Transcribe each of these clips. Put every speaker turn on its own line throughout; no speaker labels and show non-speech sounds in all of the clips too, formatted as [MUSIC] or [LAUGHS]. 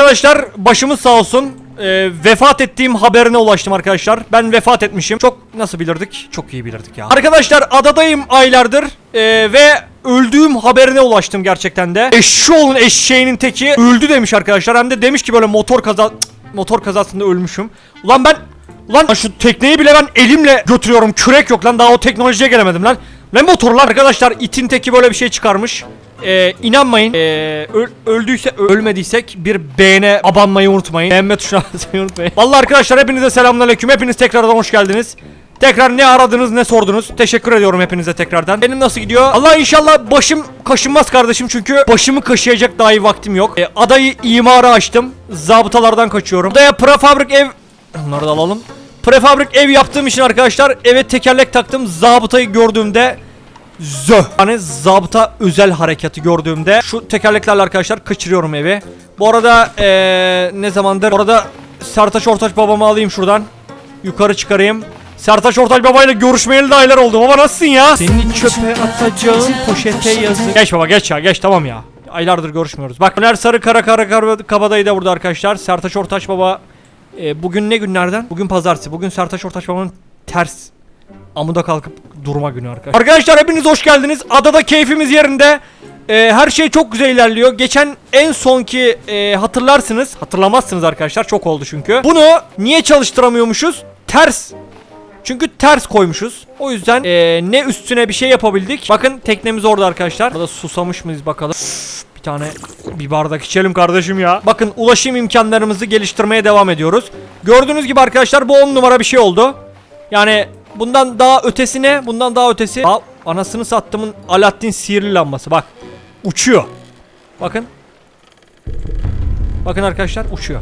Arkadaşlar başımız sağ olsun. Ee, vefat ettiğim haberine ulaştım arkadaşlar. Ben vefat etmişim. Çok nasıl bilirdik? Çok iyi bilirdik ya. Arkadaşlar adadayım aylardır ee, ve öldüğüm haberine ulaştım gerçekten de. Eşşoğlu'nun eşeğinin teki öldü demiş arkadaşlar. Hem de demiş ki böyle motor kaza motor kazasında ölmüşüm. Ulan ben Ulan şu tekneyi bile ben elimle götürüyorum. Kürek yok lan. Daha o teknolojiye gelemedim lan. Ne motorlar arkadaşlar itin teki böyle bir şey çıkarmış. Ee, inanmayın. Öl- öldüyse ölmediysek bir beğene abanmayı unutmayın. Beğenme tuşuna [LAUGHS] basmayı unutmayın. Vallahi arkadaşlar hepinize selamünaleyküm. Hepiniz tekrardan hoş geldiniz. Tekrar ne aradınız ne sordunuz. Teşekkür ediyorum hepinize tekrardan. Benim nasıl gidiyor? Allah inşallah başım kaşınmaz kardeşim çünkü başımı kaşıyacak daha iyi vaktim yok. Ee, adayı imara açtım. Zabıtalardan kaçıyorum. Adaya prefabrik ev... Bunları da alalım. Prefabrik ev yaptığım için arkadaşlar eve tekerlek taktım. Zabıtayı gördüğümde Zö. Hani zabıta özel hareketi gördüğümde şu tekerleklerle arkadaşlar kaçırıyorum evi. Bu arada eee ne zamandır orada Sertaç Ortaç babamı alayım şuradan. Yukarı çıkarayım. Sertaç Ortaç babayla görüşmeyeli de aylar oldu. Baba nasılsın ya? Seni çöpe atacağım poşete yazık. Geç baba geç ya geç tamam ya. Aylardır görüşmüyoruz. Bak Öner Sarı Kara Kara Kara Kabadayı da burada arkadaşlar. Sertaç Ortaç baba e, bugün ne günlerden? Bugün pazartesi. Bugün Sertaç Ortaç babanın ters amuda kalkıp durma günü arkadaşlar. Arkadaşlar hepiniz hoş geldiniz. Adada keyfimiz yerinde. Ee, her şey çok güzel ilerliyor. Geçen en sonki e, hatırlarsınız. Hatırlamazsınız arkadaşlar. Çok oldu çünkü. Bunu niye çalıştıramıyormuşuz? Ters. Çünkü ters koymuşuz. O yüzden e, ne üstüne bir şey yapabildik. Bakın teknemiz orada arkadaşlar. Burada susamış mıyız bakalım. Bir tane bir bardak içelim kardeşim ya. Bakın ulaşım imkanlarımızı geliştirmeye devam ediyoruz. Gördüğünüz gibi arkadaşlar bu 10 numara bir şey oldu. Yani bundan daha ötesine, bundan daha ötesi. Al, anasını sattımın Alaaddin sihirli lambası bak. Uçuyor. Bakın. Bakın arkadaşlar uçuyor.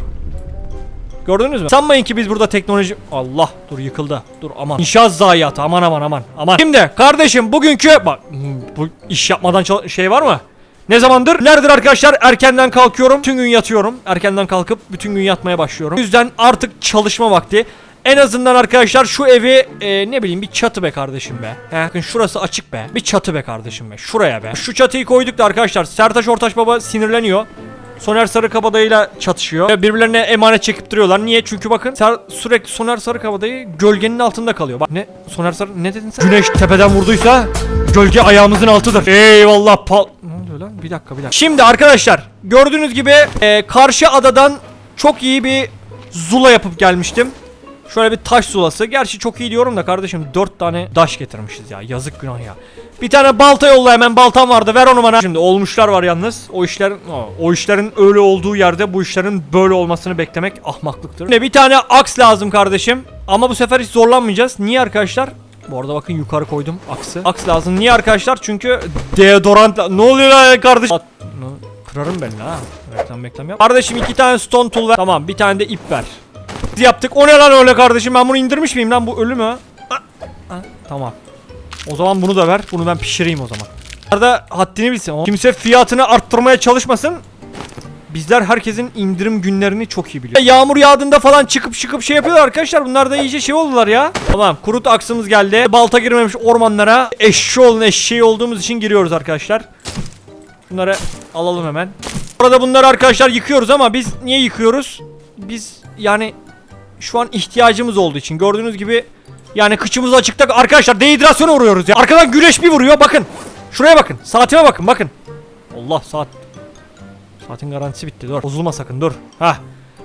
Gördünüz mü? Sanmayın ki biz burada teknoloji... Allah dur yıkıldı. Dur aman. İnşaat zayiatı aman aman aman. Aman. Şimdi kardeşim bugünkü... Bak bu iş yapmadan şey var mı? Ne zamandır? Neredir arkadaşlar? Erkenden kalkıyorum. Bütün gün yatıyorum. Erkenden kalkıp bütün gün yatmaya başlıyorum. O yüzden artık çalışma vakti. En azından arkadaşlar şu evi e, ne bileyim bir çatı be kardeşim be. He, bakın şurası açık be. Bir çatı be kardeşim be. Şuraya be. Şu çatıyı koyduk da arkadaşlar Sertaç Ortaç Baba sinirleniyor. Soner Sarıkabadayı'yla çatışıyor. Birbirlerine emanet çekip duruyorlar. Niye? Çünkü bakın Ser- sürekli Soner Sarıkabadayı gölgenin altında kalıyor. Bak ne? Soner Sarı ne dedin sen? Güneş tepeden vurduysa gölge ayağımızın altıdır. Eyvallah pal... Ne oluyor lan? Bir dakika bir dakika. Şimdi arkadaşlar gördüğünüz gibi e, karşı adadan çok iyi bir zula yapıp gelmiştim. Şöyle bir taş zulası. Gerçi çok iyi diyorum da kardeşim 4 tane taş getirmişiz ya. Yazık günah ya. Bir tane balta yolla hemen baltam vardı. Ver onu bana. Şimdi olmuşlar var yalnız. O işlerin o, işlerin öyle olduğu yerde bu işlerin böyle olmasını beklemek ahmaklıktır. Yine bir tane aks lazım kardeşim. Ama bu sefer hiç zorlanmayacağız. Niye arkadaşlar? Bu arada bakın yukarı koydum aksı. Aks lazım. Niye arkadaşlar? Çünkü deodorant Ne oluyor lan kardeşim? At- Kırarım ben ha. Reklam reklam yap. Kardeşim iki tane stone tool ver. Tamam bir tane de ip ver. Yaptık. O ne lan öyle kardeşim? Ben bunu indirmiş miyim lan? Bu ölü mü? Tamam. O zaman bunu da ver. Bunu ben pişireyim o zaman. Arada haddini bilsin. Kimse fiyatını arttırmaya çalışmasın. Bizler herkesin indirim günlerini çok iyi biliyor. Yağmur yağdığında falan çıkıp çıkıp şey yapıyorlar arkadaşlar. Bunlar da iyice şey oldular ya. Tamam kurut aksımız geldi. Balta girmemiş ormanlara. Eşşoğlu'nun eşeği olduğumuz için giriyoruz arkadaşlar. Bunları alalım hemen. Burada bunları arkadaşlar yıkıyoruz ama biz niye yıkıyoruz? Biz yani şu an ihtiyacımız olduğu için gördüğünüz gibi yani kıçımız açıkta arkadaşlar dehidrasyona uğruyoruz ya. Arkadan güneş bir vuruyor bakın. Şuraya bakın. Saatime bakın bakın. Allah saat. Saatin garantisi bitti dur. Bozulma sakın dur. Hah.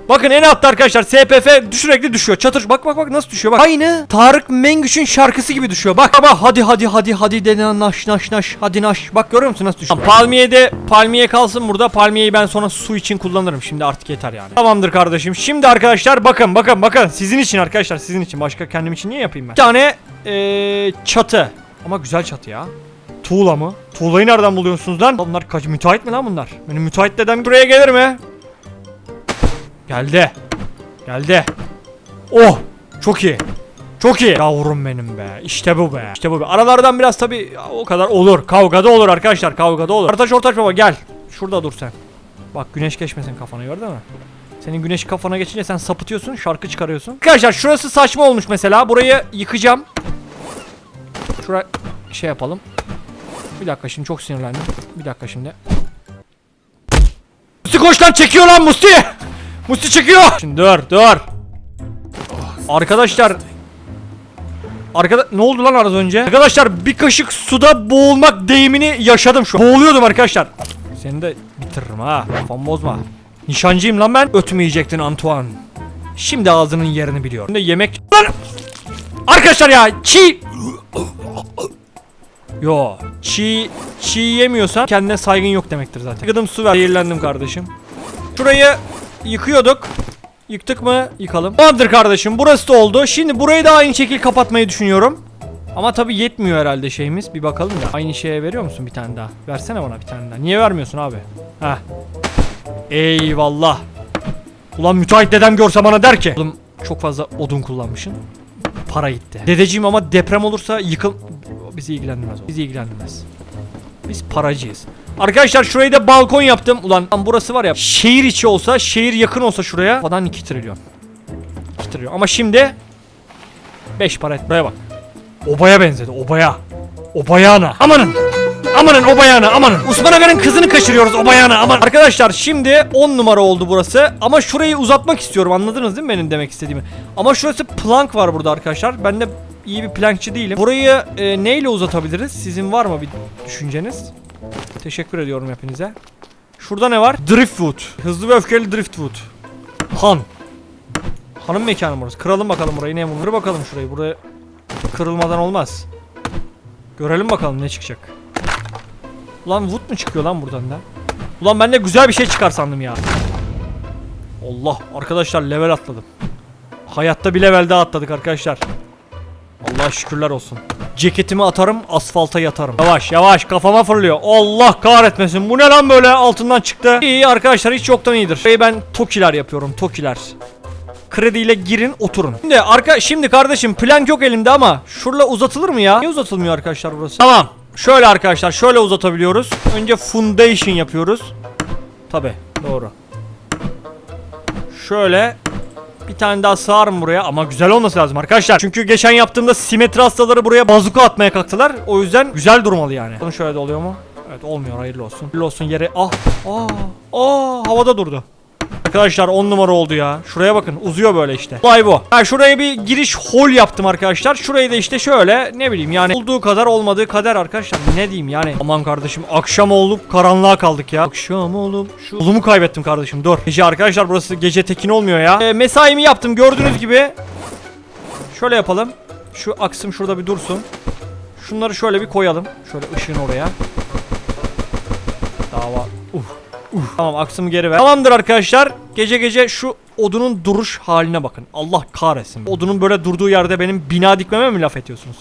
Bakın en altta arkadaşlar SPF sürekli düşüyor. Çatır bak bak bak nasıl düşüyor bak. Aynı Tarık Mengüç'ün şarkısı gibi düşüyor. Bak bak hadi hadi hadi hadi denen naş naş naş hadi naş. Bak görüyor musun nasıl düşüyor? Palmiye de palmiye kalsın burada. Palmiyeyi ben sonra su için kullanırım. Şimdi artık yeter yani. Tamamdır kardeşim. Şimdi arkadaşlar bakın bakın bakın. Sizin için arkadaşlar sizin için. Başka kendim için niye yapayım ben? Bir tane eee, çatı. Ama güzel çatı ya. Tuğla mı? Tuğlayı nereden buluyorsunuz lan? Bunlar kaç müteahhit mi lan bunlar? Benim müteahhit dedem buraya gelir mi? Geldi. Geldi. Oh! Çok iyi. Çok iyi. Yavrum benim be. İşte bu be. İşte bu be. Aralardan biraz tabi o kadar olur. Kavgada olur arkadaşlar. Kavgada olur. Ortaç ortaç baba gel. Şurada dur sen. Bak güneş geçmesin kafana gördün mü? Senin güneş kafana geçince sen sapıtıyorsun, şarkı çıkarıyorsun. Arkadaşlar şurası saçma olmuş mesela. Burayı yıkacağım. Şuraya şey yapalım. Bir dakika şimdi çok sinirlendim. Bir dakika şimdi. Musti koş lan çekiyor lan Musti. Musti çekiyor. Şimdi dur dur. Arkadaşlar Arkada ne oldu lan az önce? Arkadaşlar bir kaşık suda boğulmak deyimini yaşadım şu an. Boğuluyordum arkadaşlar. Seni de bitiririm ha. Kafamı bozma. Nişancıyım lan ben. Ötmeyecektin Antoine. Şimdi ağzının yerini biliyor. Şimdi yemek... Lan! Arkadaşlar ya çiğ... Yo çiğ çiğ yemiyorsan kendine saygın yok demektir zaten. Gıdım su ver. Zehirlendim kardeşim. Şurayı yıkıyorduk. Yıktık mı? Yıkalım. Tamamdır kardeşim. Burası da oldu. Şimdi burayı da aynı şekilde kapatmayı düşünüyorum. Ama tabi yetmiyor herhalde şeyimiz. Bir bakalım da. Aynı şeye veriyor musun bir tane daha? Versene bana bir tane daha. Niye vermiyorsun abi? Heh. Eyvallah. Ulan müteahhit dedem görse bana der ki. Oğlum çok fazla odun kullanmışsın. Para gitti. Dedeciğim ama deprem olursa yıkıl... Bizi ilgilendirmez o. Bizi ilgilendirmez. Biz paracıyız. Arkadaşlar şurayı da balkon yaptım. Ulan lan burası var ya şehir içi olsa, şehir yakın olsa şuraya falan 2 trilyon. 2 trilyon. Ama şimdi 5 para et. Buraya bak. Obaya benzedi. Obaya. Obayana. Amanın. Amanın obayana amanın. Osman Aga'nın kızını kaçırıyoruz obayana aman. Arkadaşlar şimdi 10 numara oldu burası. Ama şurayı uzatmak istiyorum anladınız değil mi benim demek istediğimi? Ama şurası plank var burada arkadaşlar. Ben de iyi bir plankçı değilim. Burayı e, neyle uzatabiliriz? Sizin var mı bir düşünceniz? Teşekkür ediyorum hepinize. Şurada ne var? Driftwood. Hızlı ve öfkeli Driftwood. Han. Hanım mekanı burası. Kıralım bakalım burayı ne bulur bakalım şurayı. Buraya kırılmadan olmaz. Görelim bakalım ne çıkacak. Ulan wood mu çıkıyor lan buradan da? Ulan ben de güzel bir şey çıkar sandım ya. Allah arkadaşlar level atladım. Hayatta bir level daha atladık arkadaşlar. Allah şükürler olsun. Ceketimi atarım asfalta yatarım. Yavaş yavaş kafama fırlıyor. Allah kahretmesin. Bu ne lan böyle altından çıktı. İyi arkadaşlar hiç yoktan iyidir. Burayı ben tokiler yapıyorum tokiler. Krediyle girin oturun. Şimdi arka şimdi kardeşim plank yok elimde ama şurla uzatılır mı ya? Niye uzatılmıyor arkadaşlar burası? Tamam. Şöyle arkadaşlar şöyle uzatabiliyoruz. Önce foundation yapıyoruz. Tabi doğru. Şöyle bir tane daha sığar mı buraya? Ama güzel olması lazım arkadaşlar. Çünkü geçen yaptığımda simetri hastaları buraya bazuka atmaya kalktılar. O yüzden güzel durmalı yani. Bunun şöyle de oluyor mu? Evet olmuyor hayırlı olsun. Hayırlı olsun yere. Ah. Aa. Aa havada durdu. Arkadaşlar 10 numara oldu ya. Şuraya bakın uzuyor böyle işte. Olay bu. Ha şuraya bir giriş hol yaptım arkadaşlar. Şurayı da işte şöyle ne bileyim yani olduğu kadar olmadığı kadar arkadaşlar. Ne diyeyim yani. Aman kardeşim akşam olup karanlığa kaldık ya. Akşam olup şu Ulumu kaybettim kardeşim dur. Gece arkadaşlar burası gece tekin olmuyor ya. E, mesaimi yaptım gördüğünüz gibi. Şöyle yapalım. Şu aksım şurada bir dursun. Şunları şöyle bir koyalım. Şöyle ışığın oraya. Dava. Uf. Uf. Tamam aksımı geri ver. Tamamdır arkadaşlar. Gece gece şu odunun duruş haline bakın. Allah kahretsin. Odunun böyle durduğu yerde benim bina dikmeme mi laf ediyorsunuz?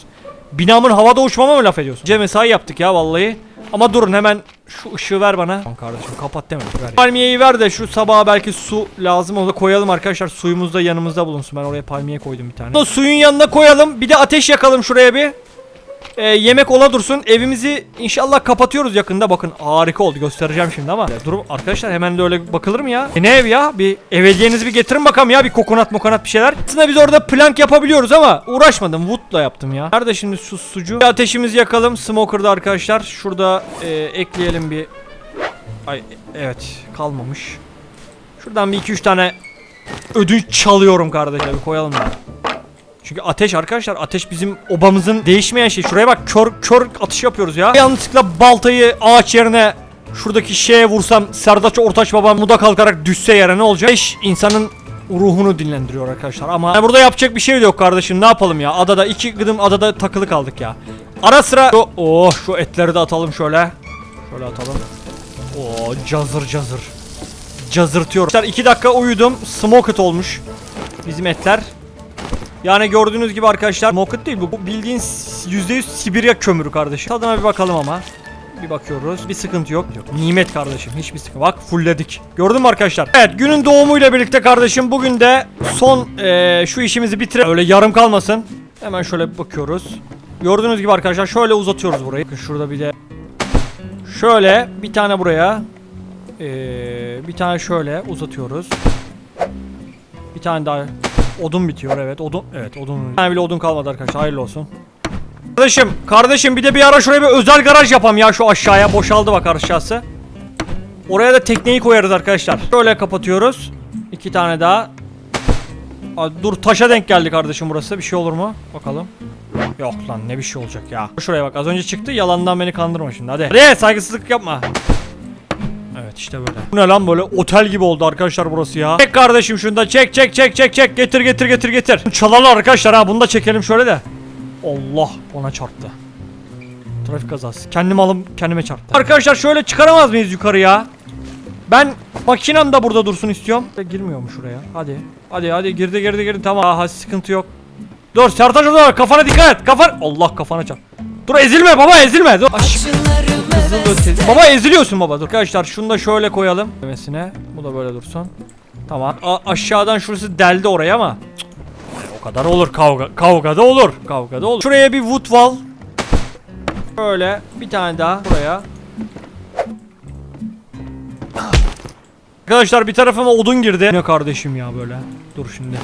Binamın havada uçmama mı laf ediyorsunuz? Gece mesai yaptık ya vallahi. Ama durun hemen şu ışığı ver bana. Tamam kardeşim kapat demedik ver. Palmiyeyi ver de şu sabaha belki su lazım onu da koyalım arkadaşlar. Suyumuz da yanımızda bulunsun. Ben oraya palmiye koydum bir tane. Suyun yanına koyalım. Bir de ateş yakalım şuraya bir. Ee, yemek ola dursun. Evimizi inşallah kapatıyoruz yakında. Bakın harika oldu. Göstereceğim şimdi ama. Durum arkadaşlar hemen de öyle bakılır mı ya? E ne ev ya? Bir ev hediyenizi bir getirin bakalım ya. Bir kokonat mokonat bir şeyler. Aslında biz orada plank yapabiliyoruz ama uğraşmadım. Wood'la yaptım ya. Nerede şimdi su sucu? Bir ateşimizi yakalım. Smoker'da arkadaşlar. Şurada e, ekleyelim bir. Ay evet kalmamış. Şuradan bir iki üç tane ödünç çalıyorum kardeşler. Bir koyalım ya. Çünkü ateş arkadaşlar ateş bizim obamızın değişmeyen şey. Şuraya bak kör kör atış yapıyoruz ya. Yanlışlıkla baltayı ağaç yerine şuradaki şeye vursam Serdaç Ortaç babam muda kalkarak düşse yere ne olacak? Ateş insanın ruhunu dinlendiriyor arkadaşlar ama yani burada yapacak bir şey yok kardeşim. Ne yapalım ya? Adada iki gıdım adada takılı kaldık ya. Ara sıra şu, oh şu etleri de atalım şöyle. Şöyle atalım. Oh cazır cazır. Cazırtıyor Arkadaşlar iki dakika uyudum. Smoked olmuş bizim etler yani gördüğünüz gibi arkadaşlar Smoked değil bu. Bu bildiğin s- %100 Sibirya kömürü kardeşim. Tadına bir bakalım ama. Bir bakıyoruz. Bir sıkıntı yok. yok. Nimet kardeşim. Hiçbir sıkıntı. Bak fullledik. Gördün mü arkadaşlar? Evet günün doğumuyla birlikte kardeşim bugün de son eee, şu işimizi bitirelim. Öyle yarım kalmasın. Hemen şöyle bir bakıyoruz. Gördüğünüz gibi arkadaşlar şöyle uzatıyoruz burayı. Bakın şurada bir de şöyle bir tane buraya eee, bir tane şöyle uzatıyoruz. Bir tane daha Odun bitiyor evet odun evet odun. Bir tane bile odun kalmadı arkadaşlar hayırlı olsun. Kardeşim kardeşim bir de bir ara şuraya bir özel garaj yapam ya şu aşağıya boşaldı bak aşağısı. Oraya da tekneyi koyarız arkadaşlar. Böyle kapatıyoruz. İki tane daha. Aa, dur taşa denk geldi kardeşim burası. Bir şey olur mu? Bakalım. Yok lan ne bir şey olacak ya. Şuraya bak az önce çıktı yalandan beni kandırma şimdi hadi. Hadi saygısızlık yapma. Evet işte böyle. Bu ne lan böyle otel gibi oldu arkadaşlar burası ya. Çek kardeşim şunu da çek çek çek çek çek getir getir getir getir. Çalarlar arkadaşlar ha bunu da çekelim şöyle de. Allah ona çarptı. Trafik kazası. Kendim alım kendime çarptı. Arkadaşlar şöyle çıkaramaz mıyız yukarıya? Ben makinem de burada dursun istiyorum. Girmiyor mu şuraya? Hadi. Hadi hadi girdi girdi girdi tamam. Aha sıkıntı yok. Dur Sertaç orada. Kafana dikkat. Kafan Allah kafana çarp. Dur ezilme baba ezilme. Dur. Hızlı. Baba eziliyorsun baba. Dur arkadaşlar şunu da şöyle koyalım. Demesine. Bu da böyle dursun. Tamam. A- aşağıdan şurası deldi oraya ama. Cık. O kadar olur kavga. Kavgada olur. Kavgada olur. Şuraya bir wood wall. Böyle bir tane daha buraya. Arkadaşlar bir tarafıma odun girdi. Ne kardeşim ya böyle. Dur şimdi.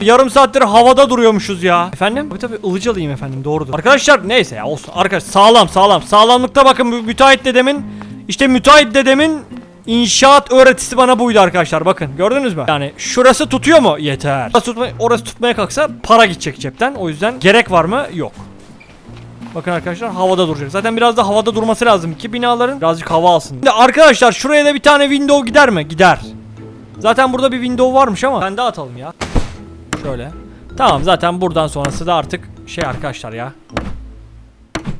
Yarım saattir havada duruyormuşuz ya. Efendim? Tabii tabii ılıcalıyım efendim doğrudur. Arkadaşlar neyse ya olsun. Arkadaş sağlam sağlam. Sağlamlıkta bakın müteahhit dedemin işte müteahhit dedemin inşaat öğretisi bana buydu arkadaşlar. Bakın gördünüz mü? Yani şurası tutuyor mu? Yeter. Orası, tutma- orası tutmaya kalksa para gidecek cepten. O yüzden gerek var mı? Yok. Bakın arkadaşlar havada duracak. Zaten biraz da havada durması lazım ki binaların birazcık hava alsın. Şimdi arkadaşlar şuraya da bir tane window gider mi? Gider. Zaten burada bir window varmış ama ben de atalım ya. Şöyle. Tamam zaten buradan sonrası da artık şey arkadaşlar ya.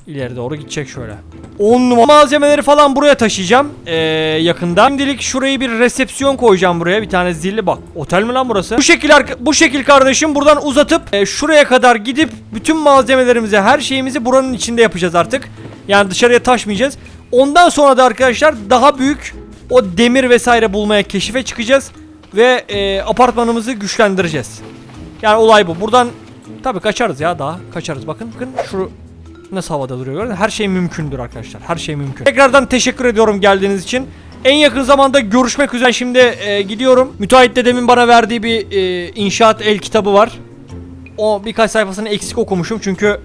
İleri doğru gidecek şöyle. 10 numara malzemeleri falan buraya taşıyacağım ee, yakında. Şimdilik şurayı bir resepsiyon koyacağım buraya. Bir tane zilli bak. Otel mi lan burası? Bu şekil bu şekil kardeşim buradan uzatıp e, şuraya kadar gidip bütün malzemelerimizi, her şeyimizi buranın içinde yapacağız artık. Yani dışarıya taşmayacağız. Ondan sonra da arkadaşlar daha büyük o demir vesaire bulmaya keşife çıkacağız ve e, apartmanımızı güçlendireceğiz. Yani olay bu. Buradan tabii kaçarız ya daha. Kaçarız. Bakın bakın şu nasıl havada duruyor gördün? Her şey mümkündür arkadaşlar. Her şey mümkün. Tekrardan teşekkür ediyorum geldiğiniz için. En yakın zamanda görüşmek üzere. Şimdi e, gidiyorum. Müteahhit dedemin bana verdiği bir e, inşaat el kitabı var. O birkaç sayfasını eksik okumuşum çünkü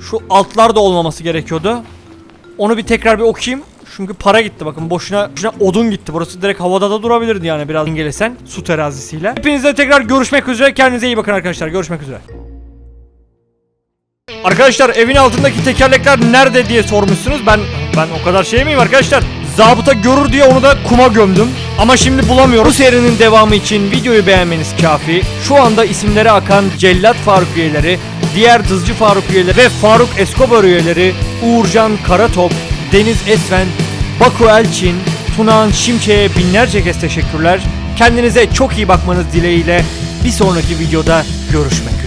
şu altlar da olmaması gerekiyordu. Onu bir tekrar bir okuyayım. Çünkü para gitti bakın boşuna, boşuna odun gitti. Burası direkt havada da durabilirdi yani biraz ingelesen su terazisiyle. Hepinizle tekrar görüşmek üzere. Kendinize iyi bakın arkadaşlar. Görüşmek üzere. Arkadaşlar evin altındaki tekerlekler nerede diye sormuşsunuz. Ben ben o kadar şey miyim arkadaşlar? Zabıta görür diye onu da kuma gömdüm. Ama şimdi bulamıyorum. Bu serinin devamı için videoyu beğenmeniz kafi. Şu anda isimleri akan Cellat Faruk üyeleri, diğer Dızcı Faruk üyeleri ve Faruk Escobar üyeleri Uğurcan Karatop, Deniz Esven, Baku Elçin, Tunağan Şimşek'e binlerce kez teşekkürler. Kendinize çok iyi bakmanız dileğiyle bir sonraki videoda görüşmek üzere.